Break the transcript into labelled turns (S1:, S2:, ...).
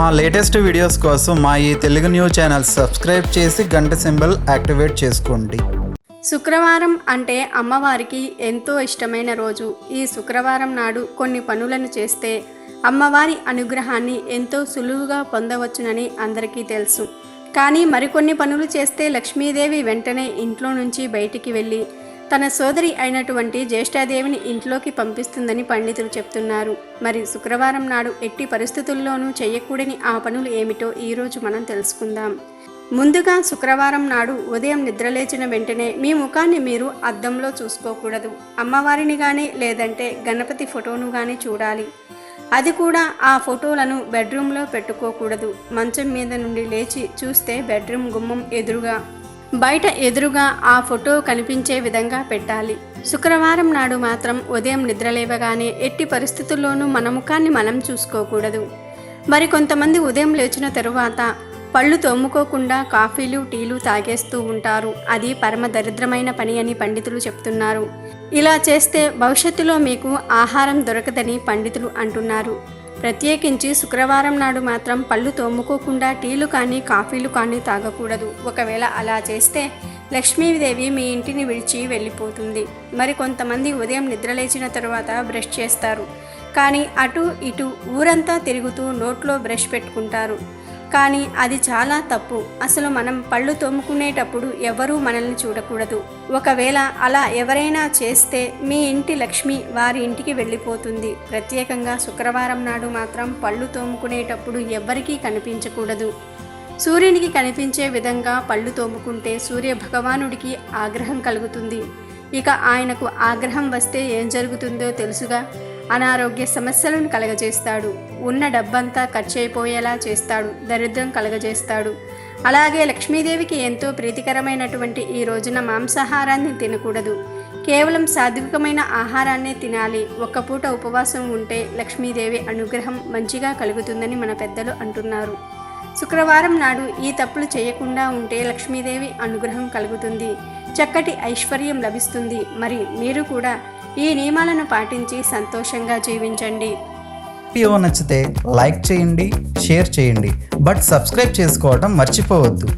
S1: మా latest videos కోసం మా ఈ తెలుగు న్యూస్ ఛానల్ సబ్స్క్రైబ్ చేసి గంట సింబల్ యాక్టివేట్ చేసుకోండి.
S2: శుక్రవారం అంటే అమ్మవారికి ఎంతో ఇష్టమైన రోజు. ఈ శుక్రవారం నాడు కొన్ని పనులను చేస్తే అమ్మవారి అనుగ్రహాన్ని ఎంతో సులువుగా పొందవచ్చునని అందరికీ తెలుసు. కానీ మరికొన్ని పనులు చేస్తే లక్ష్మీదేవి వెంటనే ఇంట్లో నుంచి బయటికి వెళ్ళి తన సోదరి అయినటువంటి జ్యేష్ఠాదేవిని ఇంట్లోకి పంపిస్తుందని పండితులు చెప్తున్నారు. మరి శుక్రవారం నాడు ఎట్టి పరిస్థితుల్లోనూ చేయకూడని ఆ పనులు ఏమిటో ఈరోజు మనం తెలుసుకుందాం. ముందుగా శుక్రవారం నాడు ఉదయం నిద్రలేచిన వెంటనే మీ ముఖాన్ని మీరు అద్దంలో చూసుకోకూడదు. అమ్మవారిని కానీ లేదంటే గణపతి ఫోటోను కానీ చూడాలి. అది కూడా ఆ ఫోటోలను బెడ్రూమ్లో పెట్టుకోకూడదు. మంచం మీద నుండి లేచి చూస్తే బెడ్రూమ్ గుమ్మం ఎదురుగా బయట ఎదురుగా ఆ ఫోటో కనిపించే విధంగా పెట్టాలి. శుక్రవారం నాడు మాత్రం ఉదయం నిద్రలేవగానే ఎట్టి పరిస్థితుల్లోనూ మన ముఖాన్ని మనం చూసుకోకూడదు. మరి కొంతమంది ఉదయం లేచిన తరువాత పళ్ళు తోముకోకుండా కాఫీలు టీలు తాగేస్తూ ఉంటారు. అది పరమ దరిద్రమైన పని అని పండితులు చెప్తున్నారు. ఇలా చేస్తే భవిష్యత్తులో మీకు ఆహారం దొరకదని పండితులు అంటున్నారు. ప్రత్యేకించి శుక్రవారం నాడు మాత్రం పళ్ళు తోముకోకుండా టీలు కానీ కాఫీలు కానీ తాగకూడదు. ఒకవేళ అలా చేస్తే లక్ష్మీదేవి మీ ఇంటిని విడిచి వెళ్ళిపోతుంది. మరి కొంతమంది ఉదయం నిద్రలేచిన తరువాత బ్రష్ చేస్తారు. కానీ అటు ఇటు ఊరంతా తిరుగుతూ నోట్లో బ్రష్ పెట్టుకుంటారు. కానీ అది చాలా తప్పు. అసలు మనం పళ్ళు తోముకునేటప్పుడు ఎవరూ మనల్ని చూడకూడదు. ఒకవేళ అలా ఎవరైనా చేస్తే మీ ఇంటి లక్ష్మి వారి ఇంటికి వెళ్ళిపోతుంది. ప్రత్యేకంగా శుక్రవారం నాడు మాత్రం పళ్ళు తోముకునేటప్పుడు ఎవ్వరికీ కనిపించకూడదు. సూర్యునికి కనిపించే విధంగా పళ్ళు తోముకుంటే సూర్య భగవానుడికి ఆగ్రహం కలుగుతుంది. ఇక ఆయనకు ఆగ్రహం వస్తే ఏం జరుగుతుందో తెలుసుగా? అనారోగ్య సమస్యలను కలగజేస్తాడు. ఉన్న డబ్బంతా ఖర్చు అయిపోయేలా చేస్తాడు. దరిద్రం కలగజేస్తాడు. అలాగే లక్ష్మీదేవికి ఎంతో ప్రీతికరమైనటువంటి ఈ రోజున మాంసాహారాన్ని తినకూడదు. కేవలం సాత్వికమైన ఆహారాన్నే తినాలి. ఒక్క పూట ఉపవాసం ఉంటే లక్ష్మీదేవి అనుగ్రహం మంచిగా కలుగుతుందని మన పెద్దలు అంటున్నారు. శుక్రవారం నాడు ఈ తప్పులు చేయకుండా ఉంటే లక్ష్మీదేవి అనుగ్రహం కలుగుతుంది. చక్కటి ఐశ్వర్యం లభిస్తుంది. మరి మీరు కూడా ఈ నియమాలను పాటించి సంతోషంగా జీవించండి.
S1: వీడియో నచ్చితే లైక్ చేయండి షేర్ చేయండి. బట్ సబ్స్క్రైబ్ చేసుకోవడం మర్చిపోవద్దు.